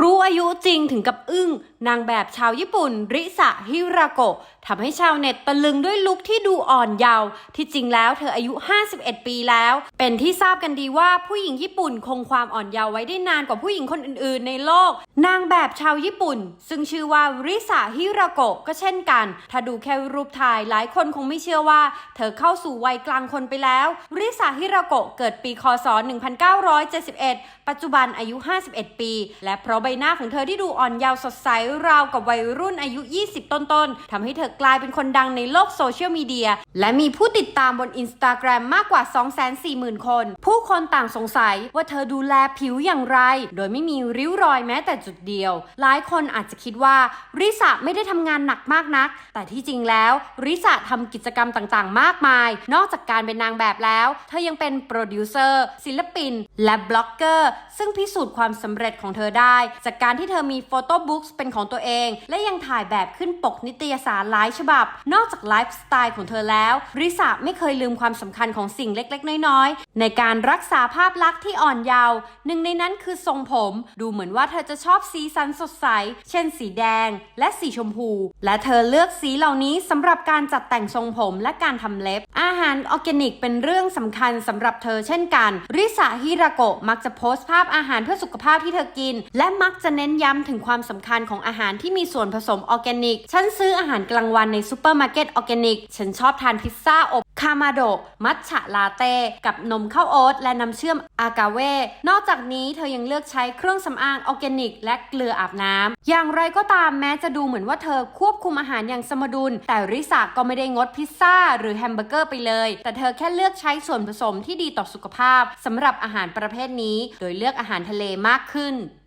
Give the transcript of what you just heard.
รู้อายุจริงถึงกับอึ้ง นางแบบชาวญี่ปุ่น ริสะฮิราโกะทำให้ชาวเน็ตตะลึงด้วยลุคที่ดูอ่อนเยาว์ที่จริงแล้วเธออายุ 51 ปีแล้ว เป็นที่ทราบกันดีว่าผู้หญิงญี่ปุ่นคงความอ่อนเยาว์ไว้ได้นานกว่าผู้หญิงคนอื่นๆ ในโลก นางแบบชาวญี่ปุ่น ซึ่งชื่อว่าริสะฮิราโกะก็เช่นกัน ถ้าดูแค่รูปถ่ายหลายคนคงไม่เชื่อว่า เธอเข้าสู่วัยกลางคนไปแล้ว ริสะฮิราโกะเกิดปีคศ 1971 ปัจจุบันอายุ 51 ปี และเพราะใบหน้าของเธอที่ดูอ่อนเยาว์สดใสราวกับวัยรุ่นอายุ 20 ต้นๆทำให้เธอกลายเป็นคนดังในโลกโซเชียลมีเดีย และมีผู้ติดตามบนอินสตาแกรมมากกว่า 240,000 คน ผู้คนต่างสงสัยว่าเธอดูแลผิวอย่างไร โดยไม่มีริ้วรอยแม้แต่จุดเดียว หลายคนอาจจะคิดว่าริสะไม่ได้ทำงานหนักมากนัก แต่ที่จริงแล้วริสะทำกิจกรรมต่างๆ มากมาย นอกจากการเป็นนางแบบแล้ว เธอยังเป็นโปรดิวเซอร์ศิลปิน และบล็อกเกอร์ ซึ่งพิสูจน์ความสำเร็จของเธอได้ จากการที่เธอมีโฟโต้บุ๊กเป็นของตัวเอง และยังถ่ายแบบขึ้นปกนิตยสารหลายฉบับ นอกจากไลฟ์สไตล์ของเธอแล้ว ริสะไม่เคยลืมความสำคัญของสิ่งเล็กๆ น้อยๆ ในการรักษาภาพลักษณ์ที่อ่อนเยาว์หนึ่งในนั้นคือทรงผม ดูเหมือนว่าเธอจะชอบสีสันสดใส เช่น สีแดง และสีชมพู และเธอเลือกสีเหล่านี้สำหรับการจัดแต่งทรงผมและการทำเล็บ อาหารออร์แกนิกเป็นเรื่องสำคัญสำหรับเธอเช่นกัน ริสะฮิราโกะมักจะโพสต์ภาพอาหารเพื่อสุขภาพที่เธอกิน และมักจะเน้นย้ำถึงความสำคัญของอาหารที่มีส่วนผสมออร์แกนิก ฉันซื้ออาหารกลางวันในซูเปอร์มาร์เก็ตออร์แกนิก ฉันชอบทานพิซซ่าอบคามาโดะมัทฉะลาเต้ กับนมข้าวโอ๊ตและน้ำเชื่อมอากาเว นอกจากนี้เธอยังเลือกใช้เครื่องสำอางออร์แกนิก และเกลืออาบน้ำ อย่างไรก็ตามแม้จะดูเหมือนว่าเธอควบคุมอาหารอย่างสมดุล แต่ริสาก็ไม่ได้งดพิซซ่า หรือแฮมเบอร์เกอร์ไปเลย แต่เธอแค่เลือกใช้ส่วนผสมที่ดีต่อสุขภาพสำหรับอาหารประเภทนี้ โดยเลือกอาหารทะเลมากขึ้น